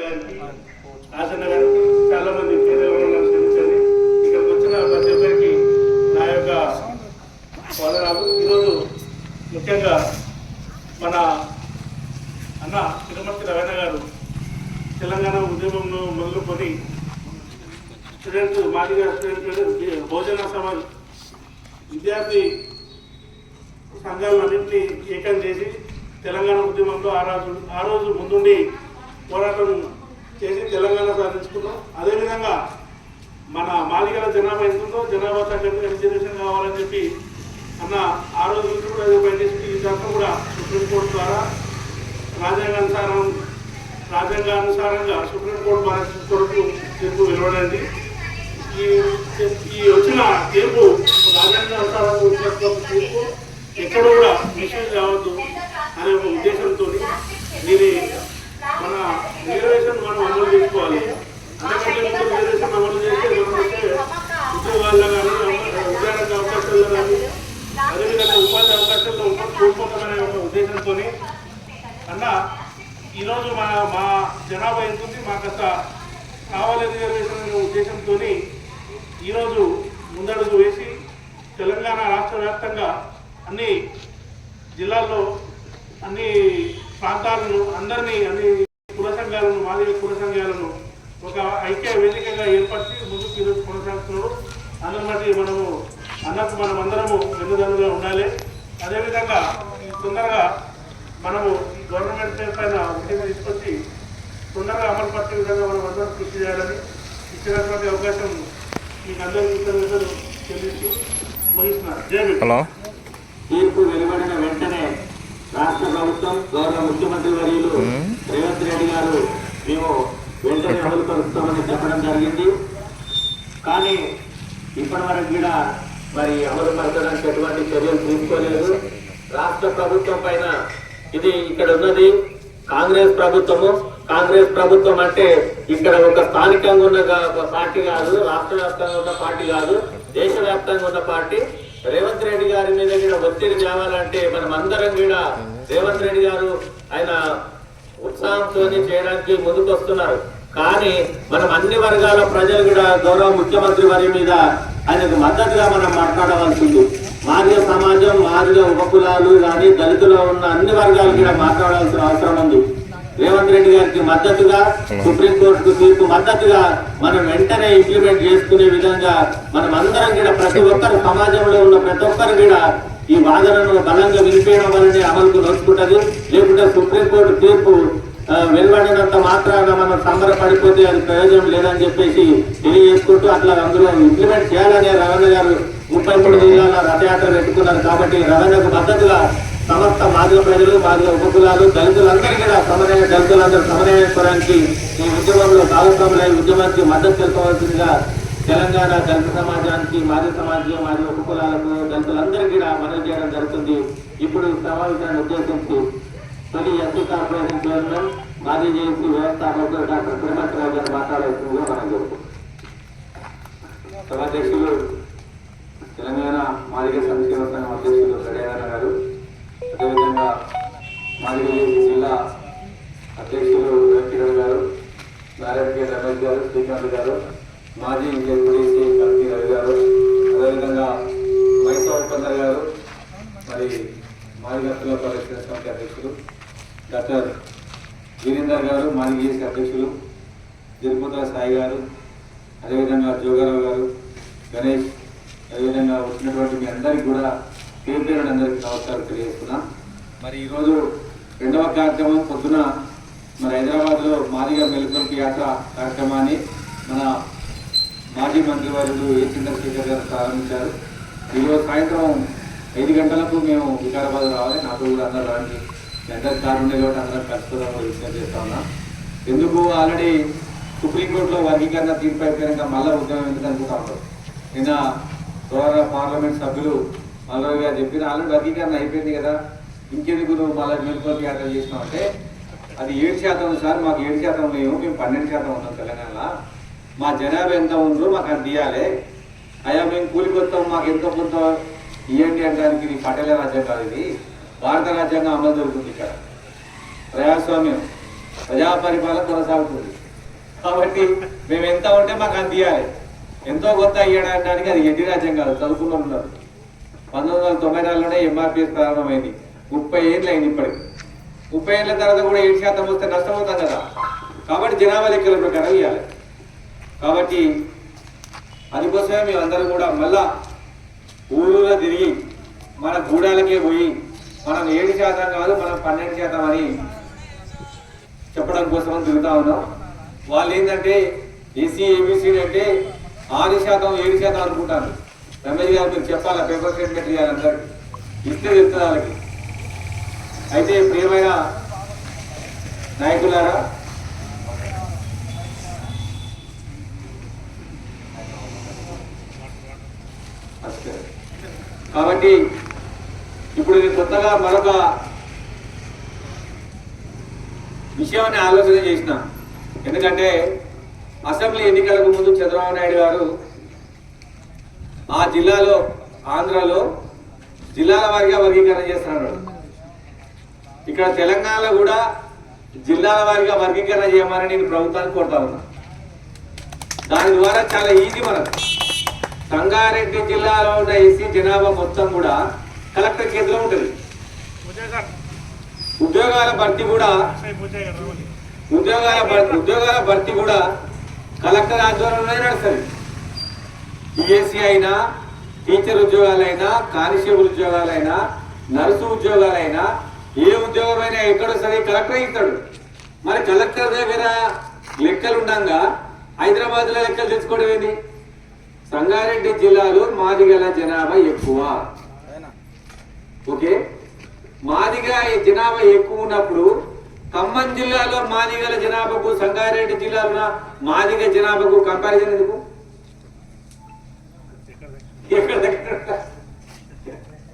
గారికి, ఆసన్న గారికి చాలా మంది పేదవాళ్ళు క్షమించండి ఇక్కడికి వచ్చిన ప్రతి ఒక్కరికి నా యొక్క వదనాలు ఈరోజు ముఖ్యంగా మన అన్న తిరుమతి రవణ గారు తెలంగాణ ఉద్యమంలో మొదలుకొని స్టూడెంట్స్ మాదిగా స్టూడెంట్ భోజన సమాజ్ విద్యార్థి సంఘాలన్నింటినీ ఏకం చేసి తెలంగాణ ఉద్యమంలో ఆ రోజు ఆ రోజు ముందుండి పోరాటం చేసి తెలంగాణ సాధించుకున్నాం. అదేవిధంగా మన మాలికల జనాభా ఎంత ఉందో జనాభా తగ్గట్టు రిజర్వేషన్ కావాలని చెప్పి అన్న ఆ రోజు నుంచి కూడా అది పనిచేసి ఇదంతా కూడా సుప్రీంకోర్టు ద్వారా రాజ్యాంగానుసారం రాజ్యాంగానుసారంగా సుప్రీంకోర్టు భారత కొరకు తీర్పు వెలువడండి ఈ ఈ వచ్చిన తీర్పు రాజ్యాంగానుసారం తీర్పు ఎక్కడ కూడా మిషన్ కావద్దు అనే ఒక ఉద్దేశంతో దీని రిజర్వేషన్ మనం అమలు చేసుకోవాలి. అంతకంటే ముందు రిజర్వేషన్ అమలు చేస్తే మనం వచ్చే ఉద్యోగాల్లో కానీ ఉద్యోగ అవకాశాల్లో కానీ అదేవిధంగా ఉపాధి అవకాశాల్లో కోల్పోతామనే ఒక ఉద్దేశంతో అన్న ఈరోజు మా మా జనాభా ఎంత ఉంది? మాకు కావాలి రిజర్వేషన్ అనే ఉద్దేశంతో ఈరోజు ముందడుగు వేసి తెలంగాణ రాష్ట్ర వ్యాప్తంగా అన్ని జిల్లాల్లో అన్ని ప్రాంతాలను అందరినీ అన్ని సంఘాలను మాదిరి కుల సంఘాలను ఒక ఐక్య వేదికగా ఏర్పరిచి ముందుకు ఈరోజు కొనసాగుతున్నాడు అందరి మధ్య మనము అన్నకు మనం అందరము వెన్నుదన్నుగా ఉండాలి. అదేవిధంగా తొందరగా మనము గవర్నమెంట్ పైన ఉద్యమం తీసుకొచ్చి తొందరగా అమలు పరిచే విధంగా మనం అందరం కృషి చేయాలని ఇచ్చినటువంటి అవకాశం మీకు అందరికీ కృతజ్ఞతలు చెల్లిస్తూ ముగిస్తున్నారు జై భీమ్. హలో. తీర్పు వెలువడిన వెంటనే రాష్ట్ర ప్రభుత్వం గౌరవ ముఖ్యమంత్రి వర్యులు రేవంత్ రెడ్డి గారు మేము వెంటనే అమలుపరుస్తామని చెప్పడం జరిగింది. కానీ ఇప్పటి వరకు కూడా మరి అమలు పరచడానికి ఎటువంటి చర్యలు తీసుకోలేదు. రాష్ట్ర ప్రభుత్వం పైన ఇది ఇక్కడ ఉన్నది. కాంగ్రెస్ ప్రభుత్వము. కాంగ్రెస్ ప్రభుత్వం అంటే ఇక్కడ ఒక స్థానికంగా ఉన్న ఒక పార్టీ కాదు రాష్ట్ర వ్యాప్తంగా ఉన్న పార్టీ కాదు దేశవ్యాప్తంగా ఉన్న పార్టీ. రేవంత్ రెడ్డి గారి మీద కూడా ఒత్తిడి తేవాలంటే మనం అందరం కూడా రేవంత్ రెడ్డి గారు ఆయన ఉత్సాహంతో చేయడానికి ముందుకు వస్తున్నారు కానీ మనం అన్ని వర్గాల ప్రజలు కూడా గౌరవ ముఖ్యమంత్రి వారి మీద ఆయనకు మద్దతుగా మనం మాట్లాడవలసింది మార్య సమాజం మార్య ఉపకులాలు కానీ దళితుల్లో ఉన్న అన్ని వర్గాలు కూడా మాట్లాడాల్సిన అవసరం ఉంది. రేవంత్ రెడ్డి గారికి మద్దతుగా సుప్రీంకోర్టుకు తీర్పు మద్దతుగా మనం వెంటనే ఇంప్లిమెంట్ చేసుకునే విధంగా మనం అందరం కూడా ప్రతి ఒక్కరు సమాజంలో ఉన్న ప్రతి ఒక్కరు కూడా ఈ వాదనను బలంగా వినిపించడం వల్లనే అమలుకు నడుచుకుంటది. లేకుంటే సుప్రీంకోర్టు తీర్పు వెలువడినంత మాత్రాన మనం సంబరపడిపోతే అది ప్రయోజనం లేదని చెప్పేసి తెలియజేసుకుంటూ అట్లా అందులో ఇంప్లిమెంట్ చేయాలని రవణ గారు ముప్పై మూడు జిల్లాల రథయాత్ర పెట్టుకున్నారు కాబట్టి రవణకు మద్దతుగా సమస్త మాదిగ ప్రజలు మాదిగ ఉపకులాలు దళితులందరూ కూడా సమన్వయ దళితులందరూ సమన్వయపడానికి ఈ ఉద్యమంలో భాగస్వాములై ఉద్యమానికి మద్దతు తెలుపవలసిందిగా తెలంగాణ దళిత సమాజానికి మాదిగ సమాజం మాది ఉప కులాలకు దళితులందరికీ కూడా మనవి చేయడం జరుగుతుంది. ఇప్పుడు సమావేశాన్ని ఉద్దేశించి తొలి ఎస్సీ కార్పొరేషన్ చైర్మన్ మాజీ జేఏసీ వ్యవస్థాపకులు డాక్టర్ శ్రీమతిరావు గారు మాట్లాడాల్సిందిగా మనం జరుగుతుంది సభాధ్యక్షులు తెలంగాణ మాదిగ సంక్షేమ సంఘం అధ్యక్షులు గడియారన్న గారు అదేవిధంగా మాదిగ జిల్లా అధ్యక్షులు వెంకటరావు గారు నారాయణ కే రమేష్ గారు శ్రీకాంత్ గారు మాజీ జేఏసీ కల్పి రవి గారు అదేవిధంగా మైసూర్ ఒప్పందర్ గారు మరి మాదిగత్తుల పరిశ్రమ కమిటీ అధ్యక్షులు డాక్టర్ వీరేందర్ గారు మాజీ అధ్యక్షులు తిరుపతి సాయి గారు అదేవిధంగా జోగారావు గారు గణేష్ అదేవిధంగా వచ్చినటువంటి మీ అందరికీ కూడా పేరు పేరు అందరికీ నమస్కారం తెలియజేస్తున్నా. మరి ఈరోజు రెండవ కార్యక్రమం పొద్దున మరి హైదరాబాద్లో మాదిగా మెలుకొల్పి యాత్ర కార్యక్రమాన్ని మన మాజీ మంత్రి వారు ఏ చంద్రశేఖర్ గారు ప్రారంభించారు. ఈరోజు సాయంత్రం ఐదు గంటలకు మేము వికారాబాద్ రావాలి. నాకు కూడా అందరూ రాండి. ఎంత అందరికి ఉండే కాబట్టి అందరం కలుసుకుందాం విజ్ఞప్తి చేస్తా ఉన్నా. ఎందుకు ఆల్రెడీ సుప్రీంకోర్టులో వర్గీకరణ తీర్పు అయిపోయాక మళ్ళీ ఉద్యమం ఎందుకు అనుకుంటా ఉంటారు నిన్న గౌరవ పార్లమెంట్ సభ్యులు మల్లరావు గారు చెప్పిన ఆల్రెడీ వర్గీకరణ అయిపోయింది కదా. ఇంకెందుకు నువ్వు మళ్ళీ మేల్కొల్పి యాత్ర చేసినావు అంటే అది ఏడు శాతం సార్ మాకు ఏడు శాతం లేవు మేము పన్నెండు శాతం ఉన్నాం తెలంగాణలో. మా జనాభా ఎంత ఉందో మాకు అది తీయాలి అయ్యా మేము కూలికొస్తాం మాకు ఎంతో కొంత ఇవ్వండి అనడానికి ఇది పటేల రాజ్యం కాదు ఇది. భారత రాజ్యాంగం అమలు జరుగుతుంది ఇక్కడ. ప్రజాస్వామ్యం ప్రజా పరిపాలన కొనసాగుతుంది. కాబట్టి మేము ఎంత ఉంటే మాకు అది ఇవ్వాలి ఎంతో కొత్త ఇవ్వడానికి అది ఎడ్డి రాజ్యం కాదు చదువుకున్న ఉన్నారు. పంతొమ్మిది వందల తొంభై నాలుగులోనే ఎంఆర్పిఎస్ ప్రారంభమైంది. ముప్పై ఏళ్ళు అయింది ఇప్పటికి. ముప్పై ఏళ్ళ తర్వాత కూడా ఏడు శాతం వస్తే నష్టపోతాం కదా. కాబట్టి జనాభా లెక్కల ప్రకారం ఇవ్వాలి కాబట్టి అందుకోసమే మేమందరం కూడా మళ్ళా ఊళ్ళో తిరిగి మన గూడాలకే పోయి మనం ఏడు శాతం కాదు మనం పన్నెండు శాతం అని చెప్పడం కోసం తిరుగుతా ఉన్నాం. వాళ్ళు ఏంటంటే ఎస్సీ ఏబిసి అంటే ఆరు శాతం ఏడు శాతం అనుకుంటారు. రమేష్ గారు మీరు చెప్పాలా పేపర్ స్టేట్మెంట్ ఇవ్వాలి ఇస్తే చెప్తుంది వాళ్ళకి. అయితే ప్రియమైన నాయకులారా కాబట్టి ఇప్పుడు నేను కొత్తగా మరొక విషయాన్ని ఆలోచన చేసిన. ఎందుకంటే అసెంబ్లీ ఎన్నికలకు ముందు చంద్రబాబు నాయుడు గారు ఆ జిల్లాలో ఆంధ్రాలో జిల్లాల వారిగా వర్గీకరణ చేస్తున్నాడు ఇక్కడ తెలంగాణలో కూడా జిల్లాల వారిగా వర్గీకరణ చేయమని నేను ప్రభుత్వాన్ని కోరుతా ఉన్నా. దాని ద్వారా చాలా ఈజీ మనకు. సంగారెడ్డి జిల్లాలో ఉన్న ఎస్సీ జనాభా మొత్తం కూడా కలెక్టర్ చేతిలో ఉంటుంది. ఉద్యోగాల భర్తీ కూడా ఉద్యోగాల ఉద్యోగాల భర్తీ కూడా కలెక్టర్ ఆధ్వర్యంలోనే నడుస్తుంది. ఈఎస్సీ అయినా టీచర్ ఉద్యోగాలైనా కానిస్టేబుల్ ఉద్యోగాలైనా నర్సు ఉద్యోగాలైనా ఏ ఉద్యోగమైనా ఎక్కడ సరే కలెక్టర్ ఇస్తాడు. మరి కలెక్టర్ దగ్గర లెక్కలు ఉండగా హైదరాబాద్లో లెక్కలు తెచ్చుకోవడం ఏంటి సంగారెడ్డి జిల్లాలో మాదిగల జనాభా ఎక్కువ. ఓకే? మాదిగ జనాభా ఎక్కువ ఉన్నప్పుడు ఖమ్మం జిల్లాలో మాదిగల జనాభాకు సంగారెడ్డి జిల్లాలో మాదిగ జనాభాకు కంపారిజన్ ఎందుకు? ఎక్కడ దగ్గర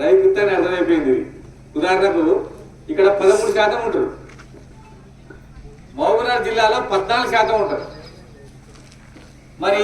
రైతు అని అర్థమైపోయింది. ఉదాహరణకు ఇక్కడ పదమూడు శాతం ఉంటారు. మహబూబ్నగర్ జిల్లాలో పద్నాలుగు శాతం ఉంటారు. మరి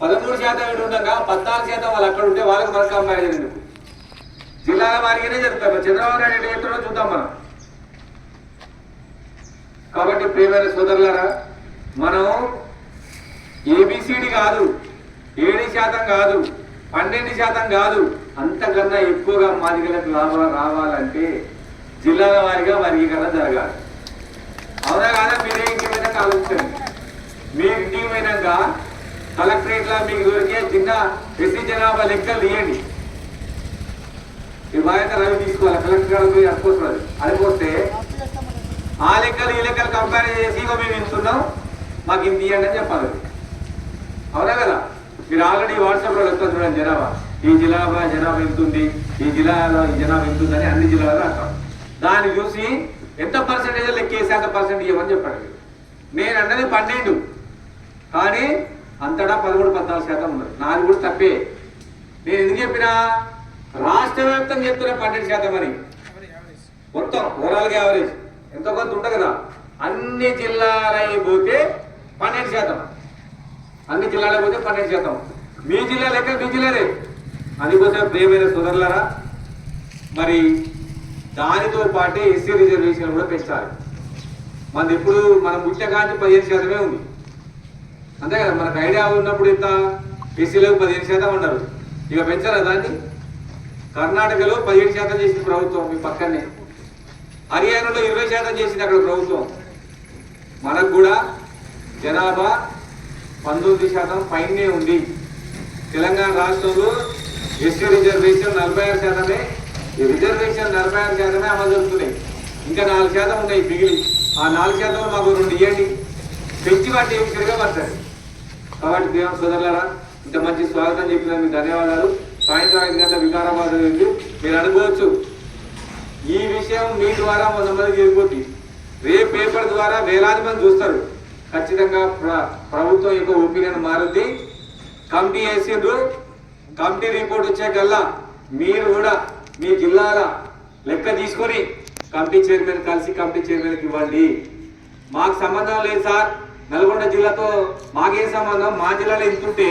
పదమూడు శాతం ఇక్కడ ఉండగా పద్నాలుగు శాతం వాళ్ళు అక్కడ ఉంటే వాళ్ళకి మనకు కంపారిజన్ ఎందుకు జిల్లాల వారిగానే చెప్తారు చంద్రబాబు నాయుడు ఎటు ఎక్కడో చూద్దాం మనం. కాబట్టి ప్రియమైన సోదరులారా మనం ఏబిసిడి కాదు ఏడు శాతం కాదు పన్నెండు శాతం కాదు అంతకన్నా ఎక్కువగా మాదిగలకు లాభాలు రావాలంటే జిల్లాల వారిగా వర్గీకరణ జరగాలి. అవునా కాదా? మీరే ఇంటికి పోయినాక ఆలోచించండి మీరు ఇంటికి పోయినాక కలెక్టరేట్లో మీకు దొరికే చిన్న ఎస్సీ జనాభా లెక్కలు తీయండి. మీరు బాధ్యత రవి తీసుకోవాలి కలెక్టర్ గారు పోయి అడుకోవాలి ఆ లెక్కలు ఈ లెక్కలు కంపేర్ చేసి ఇక మేము ఇంతున్నాం మాకు ఇంత ఇవ్వండి అని చెప్పాలి. అవునా కదా? మీరు ఆల్రెడీ వాట్సాప్లో లెక్కలు చూడండి జనాభా. ఈ జిల్లాలో జనాభా ఎంత ఉంది? ఈ జిల్లాలో ఈ జనాభా ఎంత అన్ని జిల్లాలో అంటాం. దాన్ని చూసి ఎంత పర్సెంటేజ్ లెక్కేసి అంత పర్సెంట్ ఇవ్వమని చెప్పాడు. నేను అన్నది పన్నెండు. కానీ అంతటా పదమూడు పద్నాలుగు శాతం ఉన్నారు. నాది కూడా తప్పే. నేను ఎందుకు చెప్పినా? రాష్ట్ర వ్యాప్తంగా చెప్తున్నా పన్నెండు శాతం అని. మొత్తం ఓవరాల్గా యావరేజ్ ఎంతో కొంత ఉంటుంది కదా. అన్ని జిల్లాలై పోతే పన్నెండు శాతం. అన్ని జిల్లాలై పోతే పన్నెండు శాతం. మీ జిల్లా లెక్క మీ జిల్లాలే. అందుకోసం ప్రియమైన సోదరులరా మరి దానితో పాటే ఎస్సీ రిజర్వేషన్ కూడా పెంచాలి. మనది ఇప్పుడు మనం ముఖ్య పదిహేను శాతమే ఉంది. అంతే కదా మనకు ఐడియా ఉన్నప్పుడు ఇంత బీసీలకు పదిహేను శాతం ఉన్నారు ఇక పెంచరా దాన్ని? కర్ణాటకలో పదిహేడు శాతం చేసింది ప్రభుత్వం మీ పక్కనే. హర్యానాలో ఇరవై శాతం చేసింది అక్కడ ప్రభుత్వం. మనకు కూడా జనాభా పంతొమ్మిది శాతం పైనే ఉంది. తెలంగాణ రాష్ట్రంలో ఎస్సీ రిజర్వేషన్ నలభై ఆరు శాతమే. ఈ రిజర్వేషన్ నలభై ఆరు శాతమే అమలు జరుగుతున్నాయి. ఇంకా నాలుగు శాతం ఉన్నాయి మిగిలి. ఆ నాలుగు శాతం మాకు రెండు ఇవ్వండి పెంచి వాటి ఏమి పడతాయి కాబట్టి దేవం సోదరులారా ఇంత మంచి స్వాగతం చెప్పినందుకు ధన్యవాదాలు. సాయంత్రం ఐదు గంటల వికారాబాద్ వెళ్ళి మీరు అనుకోవచ్చు ఈ విషయం మీ ద్వారా వంద మంది జరిగిపోతుంది రేపు పేపర్ ద్వారా వేలాది మంది చూస్తారు. ఖచ్చితంగా ప్ర- ప్రభుత్వం యొక్క ఒపీనియన్ మారుద్ది. కమిటీ వేసిండ్రు కమిటీ రిపోర్ట్ వచ్చాకల్లా మీరు కూడా మీ జిల్లాల లెక్క తీసుకొని కమిటీ చైర్మన్ కలిసి కమిటీ చైర్మన్కి ఇవ్వండి. మాకు సంబంధం లేదు సార్. నల్గొండ జిల్లాతో మాకేం సంబంధం మా జిల్లాలో ఎంత ఉంటే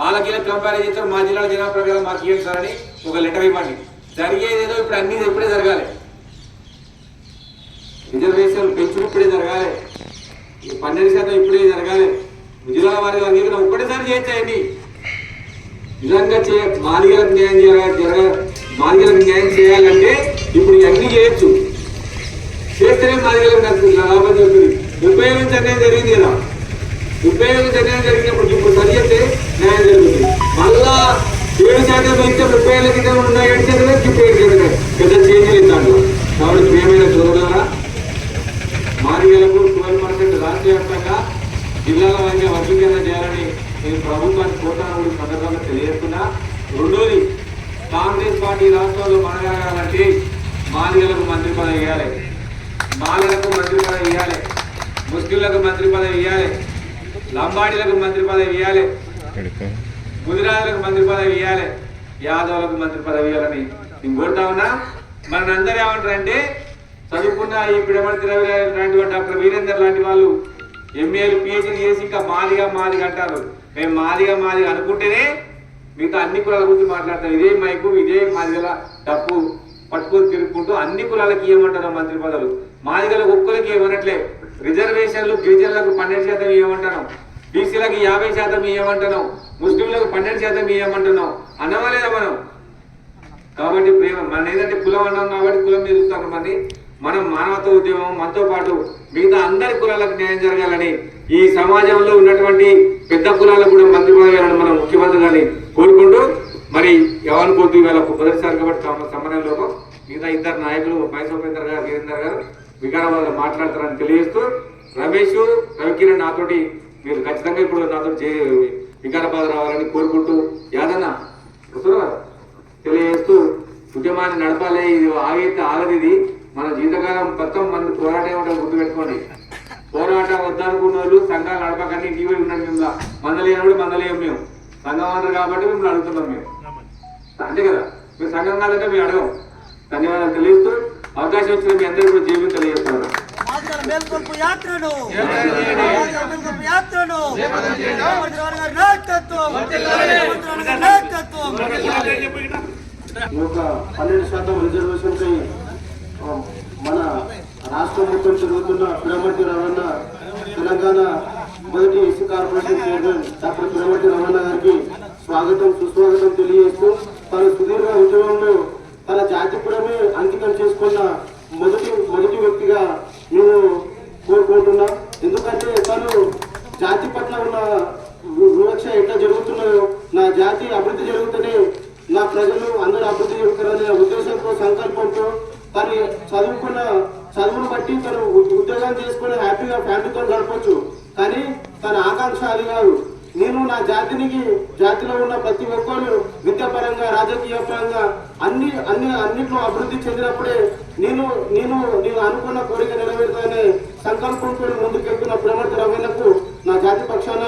వాళ్ళ జిల్లా కంపేర్ చేస్తారు మా జిల్లాలో జనాభా ప్రకారం మాకు ఇవ్వండి సార్ అని ఒక లెటర్ ఇవ్వండి. జరిగేది ఏదో ఇప్పుడు అన్ని ఇప్పుడే జరగాలి. రిజర్వేషన్ పెంచుడు ఇప్పుడే జరగాలి. పన్నెండు శాతం ఇప్పుడే జరగాలి. జిల్లాల వారి అంగీకరణ ఒక్కటేసారి చేయించండి నిజంగా చే మాదిగలకు న్యాయం చేయాలి జరగ మాదిగలకు న్యాయం చేయాలంటే ఇప్పుడు ఇవన్నీ చేయొచ్చు. చేస్తేనే మాదిగలకు లాభం జరుగుతుంది. ఉపయోగించడం జరిగింది ఇలా. ఉపయోగించడం జరిగినప్పుడు ఇప్పుడు సరి చేస్తే న్యాయం జరుగుతుంది మళ్ళా ఏడు శాతం ఇస్తే ముప్పై ఏళ్ళ క్రితం ఉన్న ఏడు శాతమే ఇప్పుడు ఏడు శాతమే పెద్ద చేంజ్ లేదు దాంట్లో కాబట్టి ప్రియమైన చూడగలరా మాదిగలకు ట్వెల్వ్ పర్సెంట్ రాష్ట్ర వ్యాప్తంగా జిల్లాల వారిగా వర్గీకరణ చేయాలని నేను ప్రభుత్వానికి కోరుతాను కూడా ఈ సందర్భంగా తెలియజేస్తున్నా రెండోది కాంగ్రెస్ పార్టీ రాష్ట్రంలో మనగలగాలంటే మాదిగలకు మంత్రి పదవి ఇవ్వాలి మాలలకు మంత్రి పదవి ఇవ్వాలి ముస్లింలకు మంత్రి పదవి ఇవ్వాలి లంబాడీలకు మంత్రి పదవి ఇవ్వాలి గుజరాత్లకు మంత్రి పదవి ఇవ్వాలి యాదవులకు మంత్రి పదవి ఇవ్వాలని నేను కోరుతా ఉన్నా మన అందరూ ఏమంటారంటే చదువుకున్న ఈ పిడమర్తి రవి లాంటి డాక్టర్ వీరేందర్ లాంటి వాళ్ళు ఎంఏలు పిహెచ్డీ చేసి ఇంకా మాదిగా మాదిగా అంటారు. మేము మాదిగా మాదిగా అనుకుంటేనే మిగతా అన్ని కులాల గురించి మాట్లాడతాం ఇదే మైకు ఇదే మాదిగల డప్పు పట్టుకొని తిరుగుకుంటూ అన్ని కులాలకి ఏమంటారు మంత్రి పదవులు. మాదిగలకు ఒక్కరికి ఏమనట్లే. రిజర్వేషన్లు గిరిజనులకు పన్నెండు శాతం ఇవ్వమంటున్నాం. బీసీలకు యాభై శాతం ఇవ్వమంటున్నాం. ముస్లింలకు పన్నెండు శాతం ఇవ్వమంటున్నాం. అనవలేదా మనం? కాబట్టి ప్రేమ మన ఏంటంటే కులం అన్నాం కాబట్టి కులం మీద చూస్తాం మరి మనం మానవత్వ ఉద్యమం మనతో పాటు మిగతా అందరి కులాలకు న్యాయం జరగాలని ఈ సమాజంలో ఉన్నటువంటి పెద్ద కులాలకు కూడా మంత్రి పదవి మనం ముఖ్యమంత్రి గారిని కోరుకుంటూ మరి ఎవరనుకోవద్దు వేళ మొదటిసారి కాబట్టి సమన్వయంలో మిగతా ఇద్దరు నాయకులు మైసోపేందర్ గారు వీరేందర్ గారు వికారాబాద్లో మాట్లాడతారని తెలియజేస్తూ రమేష్ రవికిరణ్ నాతోటి మీరు ఖచ్చితంగా ఇప్పుడు నాతో వికారాబాద్ రావాలని కోరుకుంటూ యాదన్న తెలియజేస్తూ ఉద్యమాన్ని నడపాలి ఇది ఆగైతే ఆగది ఇది. మన జీవితకాలం మొత్తం మన పోరాటం గుర్తు గుర్తుపెట్టుకోండి. పోరాటం వద్దనుకున్న వాళ్ళు సంఘాలు నడపకండి నీవే ఉండండి మేము మందలేనప్పుడు మందలేం మేము. సంఘం అన్నారు కాబట్టి మిమ్మల్ని అడుగుతున్నాం మేము. అంతే కదా? మీరు సంఘం కాదంటే మేము అడగం. ధన్యవాదాలు తెలియజేస్తూ అవకాశం వచ్చిన మీ అందరికీ కూడా జీవితం తెలియజేస్తున్నారు. మాదిగల మేల్కొల్పు యాత్రను. మేల్కొల్పు యాత్రను. నాయకత్వం నాయకత్వం పన్నెండు శాతం రిజర్వేషన్ పై ఆ, మన రాష్ట్రం మొత్తం తిరుగుతున్న పిరమట్టి రమణ తెలంగాణ మొదటి SC corporation chairman doctor Piramatti Ramana గారికి స్వాగతం సుస్వాగతం తెలియజేస్తూ తన సుదీర్ఘ ఉద్యమంలో తన జాతిపురమే అంకితం చేసుకున్న మొదటి మొదటి వ్యక్తిగా మేము కోరుకుంటున్నాం. ఎందుకంటే తను జాతి పట్ల ఉన్న వివక్ష ఎట్లా జరుగుతున్నాయో నా జాతి అభివృద్ధి జరుగుతూనే నా ప్రజలు అందరూ అభివృద్ధి జరుగుతారనే ఉద్దేశంతో సంకల్పంతో తను చదువుకున్న చదువును బట్టి తను ఉ- ఉద్యోగం చేసుకుని హ్యాపీగా ఫ్యామిలీతో గడపచ్చు. కానీ తన ఆకాంక్ష అది కాదు. నేను నా జాతినికి జాతిలో ఉన్న ప్రతి ఒక్కరు విద్యాపరంగా రాజకీయ పరంగా అన్ని అన్ని అన్నిట్లో అభివృద్ధి చెందినప్పుడే నేను నేను నేను అనుకున్న కోరిక నెరవేరుతానే సంకల్పంతో ముందుకెళ్తున్న ప్రమర్త రవీణకు నా జాతి పక్షాన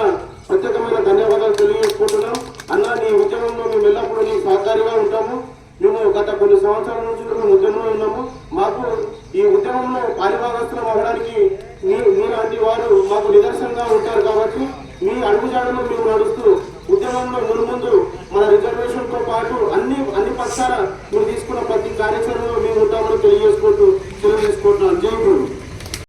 ప్రత్యేకమైన ధన్యవాదాలు తెలియజేసుకుంటున్నాం. అన్న నీ ఉద్యమంలో మేము ఎల్లప్పుడూ నీ సహకారిగా ఉంటాము. మేము గత కొన్ని సంవత్సరాల నుంచి మేము ఉద్యమంలో ఉన్నాము. మాకు ఈ ఉద్యమంలో పారిభాగస్తులం అవ్వడానికి మీ మీలాంటి వారు మాకు నిదర్శనంగా ఉంటారు కాబట్టి మీ అడుగుజాడలో మేము